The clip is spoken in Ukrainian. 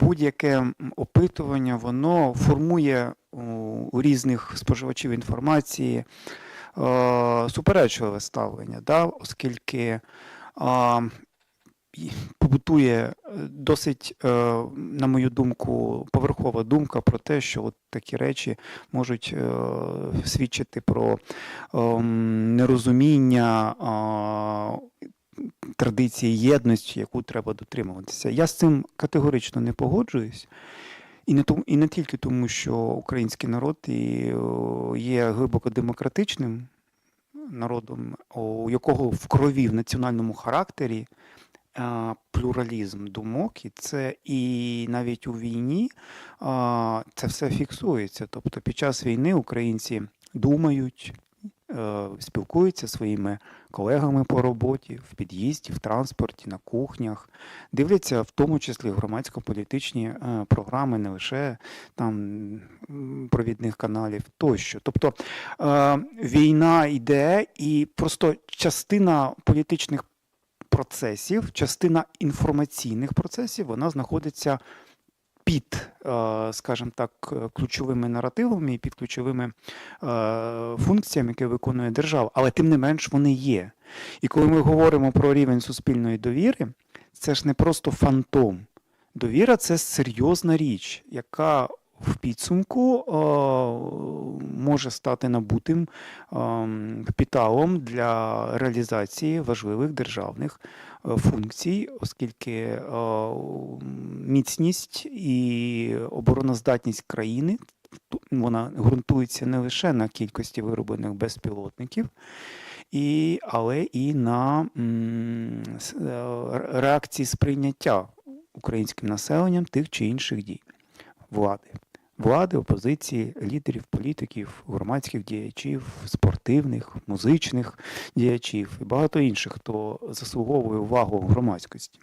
будь-яке опитування воно формує у, різних споживачів інформації е, суперечливе ставлення, да, оскільки побутує е, досить, е, на мою думку, поверхова думка про те, що от такі речі можуть свідчити про ем, нерозуміння традиції єдності, яку треба дотримуватися. Я з цим категорично не погоджуюсь. І не тому, і не тільки тому, що український народ і, є глибоко демократичним народом, у якого в крові в національному характері плюралізм думок, і це і навіть у війні це все фіксується. Тобто під час війни українці думають, е, спілкуються зі своїми колегами по роботі, в під'їзді, в транспорті, на кухнях, дивляться в тому числі громадсько-політичні е, програми, не лише там провідних каналів тощо. Тобто е, війна йде, і просто частина політичних процесів, частина інформаційних процесів, вона знаходиться під, е, скажімо так, ключовими наративами і під ключовими е, функціями, які виконує держава, але тим не менш вони є. І коли ми говоримо про рівень суспільної довіри, це ж не просто фантом. Довіра це серйозна річ, яка в підсумку е, може стати набутим капіталом для реалізації важливих державних функцій, оскільки міцність і обороноздатність країни вона ґрунтується не лише на кількості вироблених безпілотників, і, але і на е, реакції сприйняття українським населенням тих чи інших дій влади. Влади, опозиції, лідерів, політиків, громадських діячів, спортивних, музичних діячів і багато інших, хто заслуговує увагу громадськості.